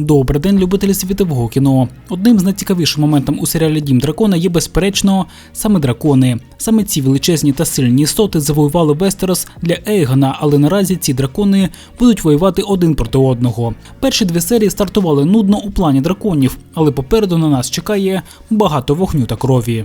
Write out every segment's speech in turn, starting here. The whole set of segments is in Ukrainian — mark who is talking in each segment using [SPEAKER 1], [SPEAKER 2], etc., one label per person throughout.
[SPEAKER 1] Добрий день, любителі світового кіно. Одним з найцікавіших моментів у серіалі Дім дракона є безперечно саме дракони. Саме ці величезні та сильні істоти завоювали Вестерос для Ейгона, але наразі ці дракони будуть воювати один проти одного. Перші дві серії стартували нудно у плані драконів, але попереду на нас чекає багато вогню та крові.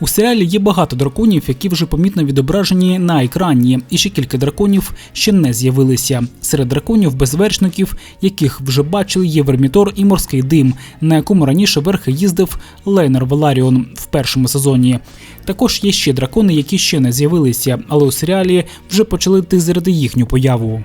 [SPEAKER 1] У серіалі є багато драконів, які вже помітно відображені на екрані, і ще кілька драконів ще не з'явилися. Серед драконів безвершників, яких вже бачили, є Вермітор і морський дим, на якому раніше верхи їздив Лейнер Валаріон в першому сезоні. Також є ще дракони, які ще не з'явилися, але у серіалі вже почали тизерити їхню появу.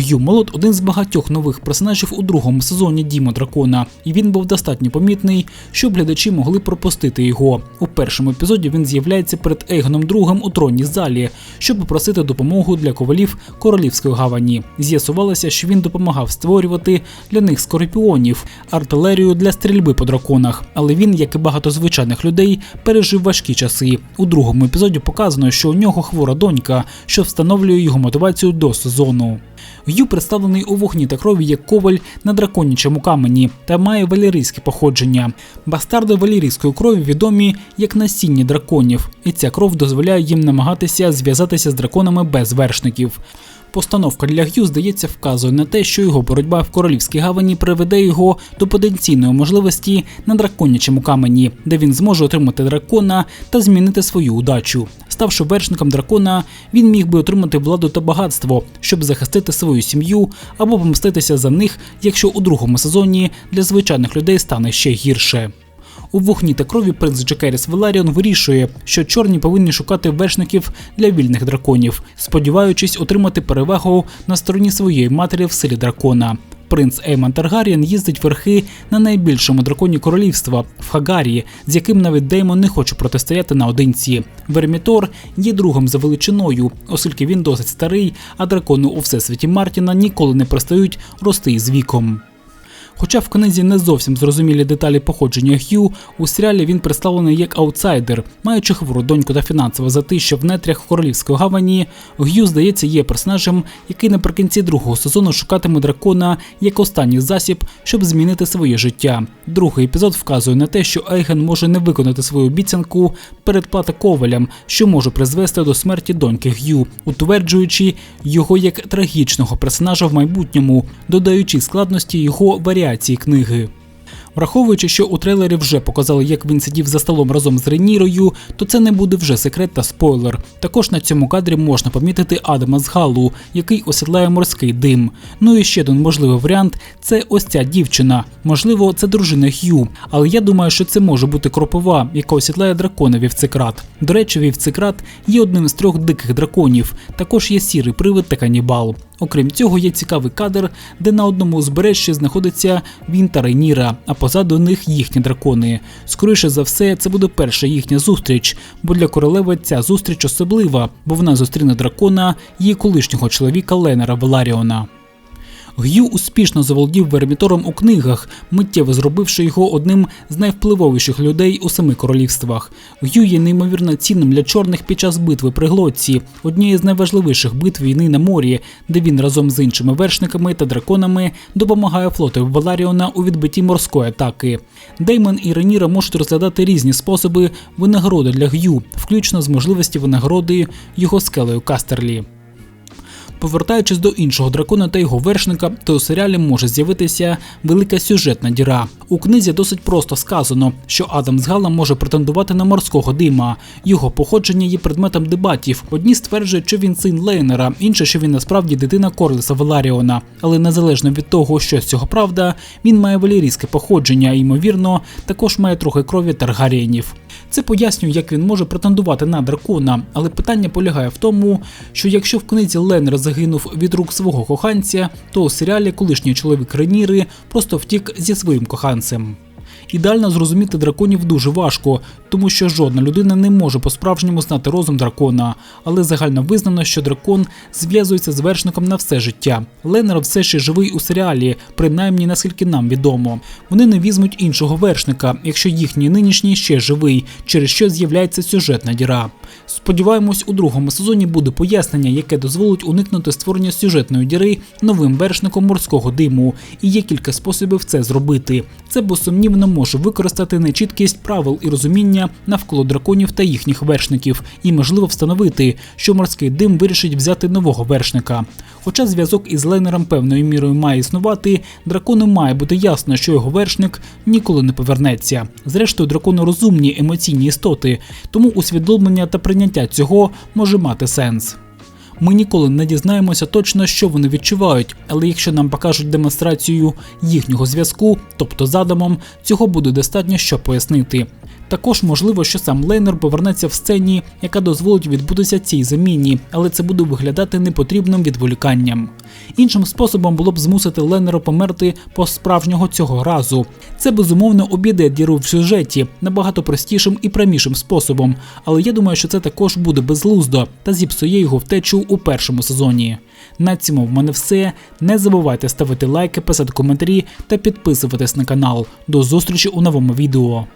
[SPEAKER 1] Гю Молот один з багатьох нових персонажів у другому сезоні Дімо Дракона, і він був достатньо помітний, щоб глядачі могли пропустити його. У першому епізоді він з'являється перед Ейгоном II у тронній залі, щоб попросити допомогу для ковалів королівської гавані. З'ясувалося, що він допомагав створювати для них скорпіонів, артилерію для стрільби по драконах. Але він, як і багато звичайних людей, пережив важкі часи. У другому епізоді показано, що у нього хвора донька, що встановлює його мотивацію до сезону. Гю представлений у вогні та крові як коваль на драконячому камені та має валерійське походження. Бастарди валерійської крові відомі як насіння драконів, і ця кров дозволяє їм намагатися зв'язатися з драконами без вершників. Постановка для Г'ю, здається, вказує на те, що його боротьба в королівській гавані приведе його до потенційної можливості на драконячому камені, де він зможе отримати дракона та змінити свою удачу. Ставши вершником дракона, він міг би отримати владу та багатство, щоб захистити свою сім'ю або помститися за них, якщо у другому сезоні для звичайних людей стане ще гірше. У вогні та крові принц Джекеріс Веларіон вирішує, що чорні повинні шукати вершників для вільних драконів, сподіваючись отримати перевагу на стороні своєї матері в силі дракона. Принц Ейман Таргарієн їздить верхи на найбільшому драконі королівства в Хагарії, з яким навіть Деймон не хоче протистояти наодинці. Вермітор є другом за величиною, оскільки він досить старий, а дракони у всесвіті Мартіна ніколи не перестають рости з віком. Хоча в книзі не зовсім зрозумілі деталі походження Г'ю, у серіалі він представлений як аутсайдер, маючи хвору доньку та фінансово за те, що в нетрях королівської гавані Г'ю, здається, є персонажем, який наприкінці другого сезону шукатиме дракона як останній засіб, щоб змінити своє життя. Другий епізод вказує на те, що Ейген може не виконати свою обіцянку передплати ковалям, що може призвести до смерті доньки Г'ю, утверджуючи його як трагічного персонажа в майбутньому, додаючи складності його варіації книги. Враховуючи, що у трейлері вже показали, як він сидів за столом разом з Ренірою, то це не буде вже секрет та спойлер. Також на цьому кадрі можна помітити Адама з Галу, який осідлає морський дим. Ну і ще один можливий варіант це ось ця дівчина. Можливо, це дружина Х'ю, але я думаю, що це може бути кропова, яка осідлає дракона Вівцикрат. До речі, Вівцикрат є одним з трьох диких драконів. Також є сірий привид та канібал. Окрім цього, є цікавий кадр, де на одному узбережжі знаходиться він та Рейніра, а позаду них їхні дракони. Скоріше за все, це буде перша їхня зустріч, бо для королеви ця зустріч особлива, бо вона зустріне дракона її колишнього чоловіка Ленера Веларіона. Г'ю успішно заволодів вермітором у книгах, миттєво зробивши його одним з найвпливовіших людей у семи королівствах. Г'ю є неймовірно цінним для чорних під час битви при Глотці, однієї з найважливіших битв війни на морі, де він разом з іншими вершниками та драконами допомагає флоту Валаріона у відбитті морської атаки. Деймон і Реніра можуть розглядати різні способи винагороди для Г'ю, включно з можливості винагороди його скелею Кастерлі. Повертаючись до іншого дракона та його вершника, то у серіалі може з'явитися велика сюжетна діра. У книзі досить просто сказано, що Адам з Гала може претендувати на морського дима. Його походження є предметом дебатів. Одні стверджують, що він син Лейнера, інші, що він насправді дитина Корлеса Веларіона. Але незалежно від того, що з цього правда, він має валерійське походження і, ймовірно, також має трохи крові Таргарієнів. Це пояснює, як він може претендувати на дракона, але питання полягає в тому, що якщо в книзі Ленер загинув від рук свого коханця, то у серіалі колишній чоловік Реніри просто втік зі своїм коханцем. Ідеально зрозуміти драконів дуже важко, тому що жодна людина не може по-справжньому знати розум дракона, але загально визнано, що дракон зв'язується з вершником на все життя. Ленер все ще живий у серіалі, принаймні наскільки нам відомо. Вони не візьмуть іншого вершника, якщо їхній нинішній ще живий, через що з'являється сюжетна діра. Сподіваємось, у другому сезоні буде пояснення, яке дозволить уникнути створення сюжетної діри новим вершником морського диму, і є кілька способів це зробити. Це безсумнівно може використати нечіткість правил і розуміння навколо драконів та їхніх вершників, і можливо встановити, що морський дим вирішить взяти нового вершника. Хоча зв'язок із Ленером певною мірою має існувати, дракону має бути ясно, що його вершник ніколи не повернеться. Зрештою, дракони розумні емоційні істоти, тому усвідомлення та прийняття цього може мати сенс. Ми ніколи не дізнаємося точно, що вони відчувають, але якщо нам покажуть демонстрацію їхнього зв'язку, тобто задумом, цього буде достатньо, щоб пояснити. Також можливо, що сам Лейнер повернеться в сцені, яка дозволить відбутися цій заміні, але це буде виглядати непотрібним відволіканням. Іншим способом було б змусити Леннера померти по справжнього цього разу. Це безумовно обійде діру в сюжеті набагато простішим і прямішим способом, але я думаю, що це також буде безглуздо та зіпсує його втечу у першому сезоні. На цьому в мене все. Не забувайте ставити лайки, писати коментарі та підписуватись на канал. До зустрічі у новому відео.